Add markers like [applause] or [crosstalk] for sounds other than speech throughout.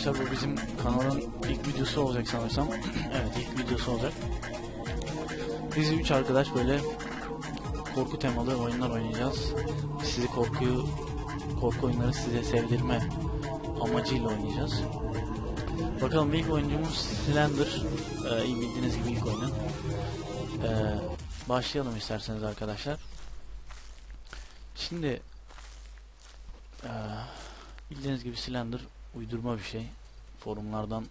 arkadaşlar bu bizim kanalın ilk videosu olacak sanırsam. [clears throat] evet ilk videosu olacak. Biz üç arkadaş böyle korku temalı oyunlar oynayacağız. Sizi korkuyu korku oyunları size sevdirme amacıyla oynayacağız. Bakalım ilk oyuncumuz Slender. Ee, iyi bildiğiniz gibi ilk oyunu. Ee, başlayalım isterseniz arkadaşlar. Şimdi ee, bildiğiniz gibi Slender uydurma bir şey. Forumlardan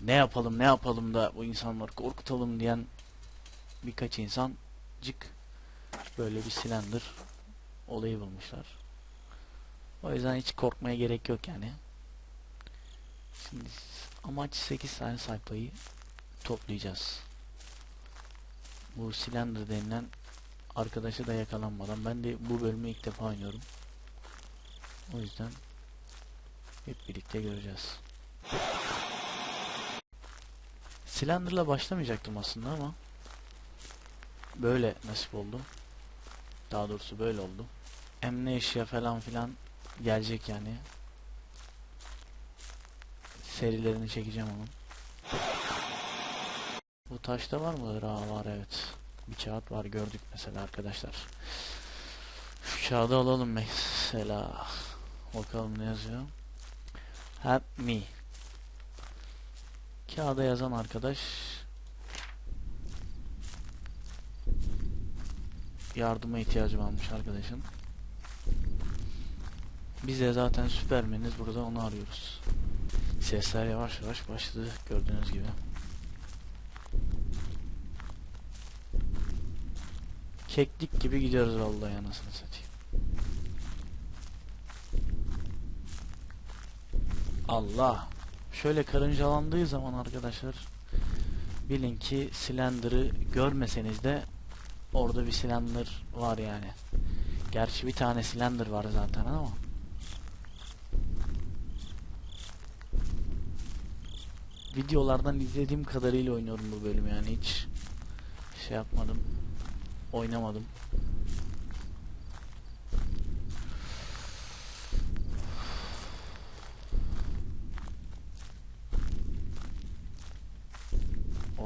ne yapalım ne yapalım da bu insanları korkutalım diyen birkaç insan cık böyle bir Slender olayı bulmuşlar. O yüzden hiç korkmaya gerek yok yani. Şimdi amaç 8 tane sayfayı toplayacağız. Bu Slender denilen arkadaşı da yakalanmadan ben de bu bölümü ilk defa oynuyorum. O yüzden hep birlikte göreceğiz. Slender'la başlamayacaktım aslında ama böyle nasip oldu. Daha doğrusu böyle oldu. Amnesia falan filan gelecek yani. Serilerini çekeceğim onun. Bu taşta var mıdır? Aa var evet. Bir kağıt var gördük mesela arkadaşlar. Şu kağıdı alalım mesela. Bakalım ne yazıyor. Help me. Kağıda yazan arkadaş yardıma ihtiyacı varmış arkadaşın. Biz de zaten süpermeniz burada onu arıyoruz. Sesler yavaş yavaş başladı gördüğünüz gibi. Keklik gibi gidiyoruz vallahi anasını satayım. Allah. Şöyle karıncalandığı zaman arkadaşlar bilin ki Slender'ı görmeseniz de orada bir Slender var yani. Gerçi bir tane Slender var zaten ama. Videolardan izlediğim kadarıyla oynuyorum bu bölümü yani hiç şey yapmadım. Oynamadım.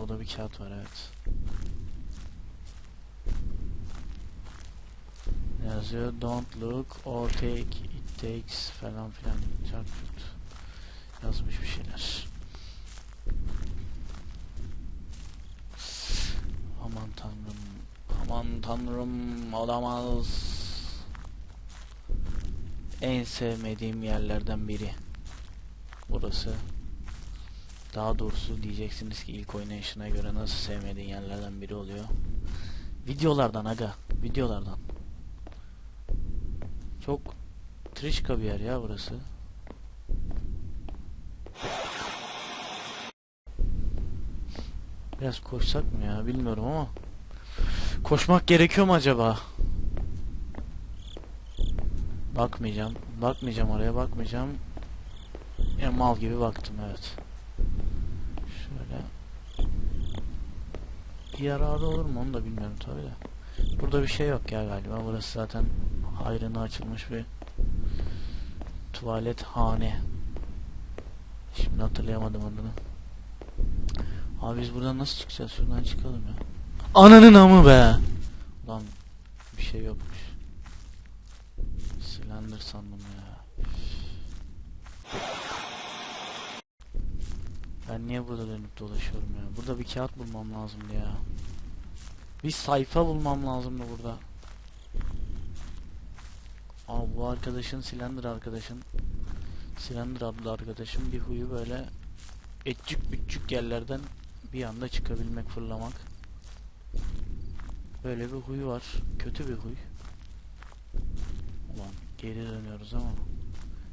Orada bir kağıt var evet. Yazıyor? Don't look or take it takes falan filan çarpıt yazmış bir şeyler. Aman tanrım. Aman tanrım olamaz. En sevmediğim yerlerden biri. Burası. Daha doğrusu diyeceksiniz ki ilk oynayışına göre nasıl sevmediğin yerlerden biri oluyor. Videolardan aga. Videolardan. Çok trişka bir yer ya burası. Biraz koşsak mı ya bilmiyorum ama. Koşmak gerekiyor mu acaba? Bakmayacağım. Bakmayacağım oraya bakmayacağım. Ya mal gibi baktım evet. Şöyle. Yararı olur mu onu da bilmiyorum tabi de. Burada bir şey yok ya galiba. Burası zaten hayrına açılmış bir tuvalet hane. Şimdi hatırlayamadım adını. Abi biz buradan nasıl çıkacağız? Şuradan çıkalım ya. Ananın amı be. Lan bir şey yokmuş. Slender sandım ya. Ben niye burada dönüp dolaşıyorum ya? Burada bir kağıt bulmam lazımdı ya. Bir sayfa bulmam lazımdı burada. Aa bu arkadaşın Slender arkadaşın Slender adlı arkadaşın bir huyu böyle etçük bütçük yerlerden bir anda çıkabilmek fırlamak. Böyle bir huyu var. Kötü bir huy. Ulan geri dönüyoruz ama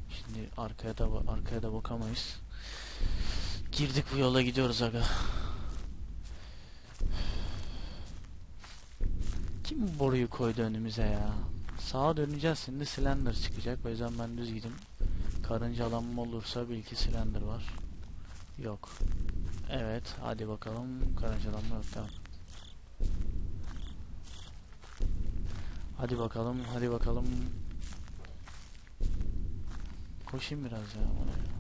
şimdi arkaya da arkaya da bakamayız. Girdik bu yola gidiyoruz aga. Kim boruyu koydu önümüze ya? Sağa döneceğiz şimdi Slender çıkacak. O yüzden ben düz gideyim. Karıncalanma olursa bil ki Slender var. Yok. Evet hadi bakalım. Karıncalanma yok tamam. Hadi bakalım hadi bakalım. Koşayım biraz ya oraya.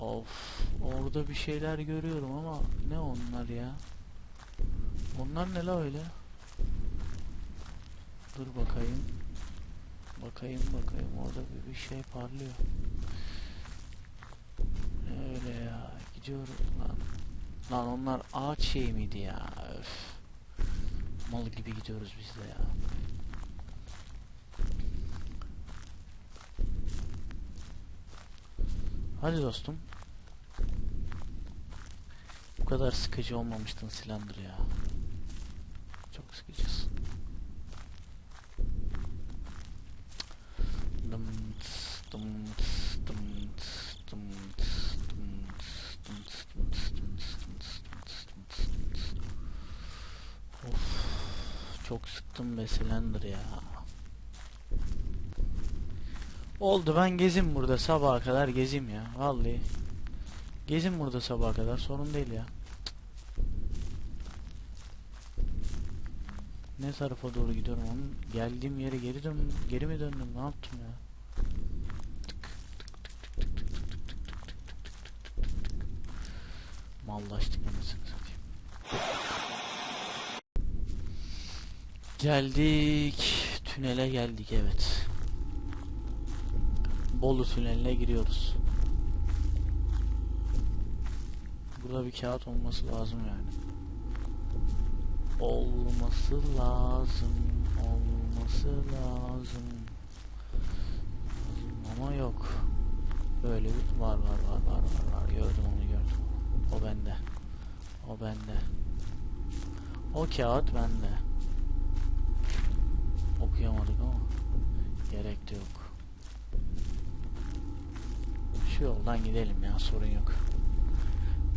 Of orada bir şeyler görüyorum ama ne onlar ya? Onlar ne la öyle? Dur bakayım. Bakayım bakayım orada bir, bir şey parlıyor. Ne öyle ya gidiyorum lan. Lan onlar ağaç şey miydi ya? Öf. Mal gibi gidiyoruz biz de ya. Hadi dostum. Bu kadar sıkıcı olmamıştın silandır ya. Çok sıkıcısın. Of, çok sıktım be silandır ya. Oldu ben gezin burada sabaha kadar gezim ya vallahi. Gezin burada sabaha kadar sorun değil ya. Ne tarafa doğru gidiyorum onun geldiğim yere geri dön geri mi döndüm ne yaptım ya? Mallaştık anasını satayım. Geldik. Tünele geldik evet. Bolu tüneline giriyoruz. Burada bir kağıt olması lazım yani. Olması lazım. Olması lazım. Ama yok. Böyle bir var var var var var var. Gördüm onu gördüm. O bende. O bende. O kağıt bende. Okuyamadık ama gerek de yok. Şu yoldan gidelim ya sorun yok.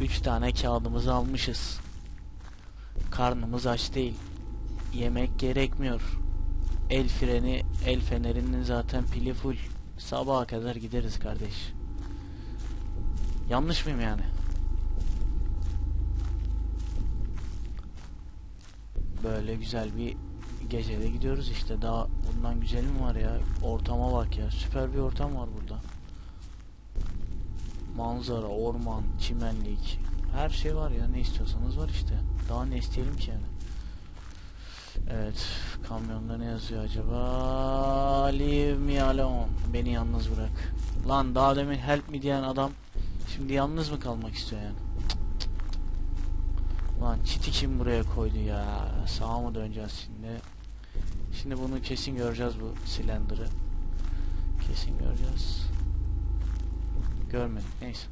Üç tane kağıdımızı almışız. Karnımız aç değil. Yemek gerekmiyor. El freni, el fenerinin zaten pili full. Sabaha kadar gideriz kardeş. Yanlış mıyım yani? Böyle güzel bir gecede gidiyoruz işte. Daha bundan güzel mi var ya? Ortama bak ya. Süper bir ortam var burada. Manzara, orman, çimenlik. Her şey var ya. Ne istiyorsanız var işte. Daha ne isteyelim ki yani? Evet. Kamyonda ne yazıyor acaba? Leave me alone. Beni yalnız bırak. Lan daha demin help me diyen adam şimdi yalnız mı kalmak istiyor yani? Lan çiti kim buraya koydu ya? Sağa mı döneceğiz şimdi? Şimdi bunu kesin göreceğiz bu silindirı. Kesin göreceğiz. Görmedik neyse.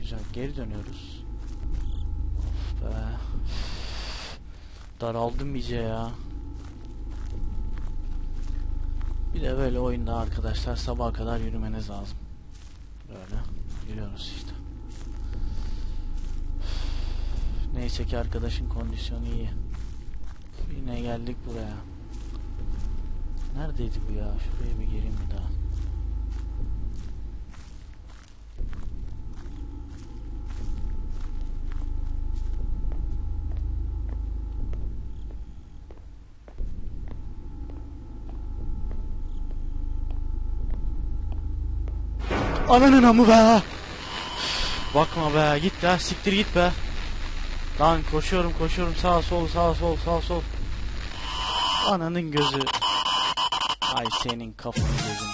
Güzel geri dönüyoruz. Of be. Daraldım iyice ya. Bir de böyle oyunda arkadaşlar sabaha kadar yürümeniz lazım. Böyle yürüyoruz işte. Neyse ki arkadaşın kondisyonu iyi. Yine geldik buraya. Neredeydi bu ya? Şuraya bir gireyim bir daha. Ananın amı be. Bakma be git be siktir git be. Lan koşuyorum koşuyorum sağa sol sağa sol sağa sol. Ananın gözü. Ay senin kafanı gözünü sikeyim ya.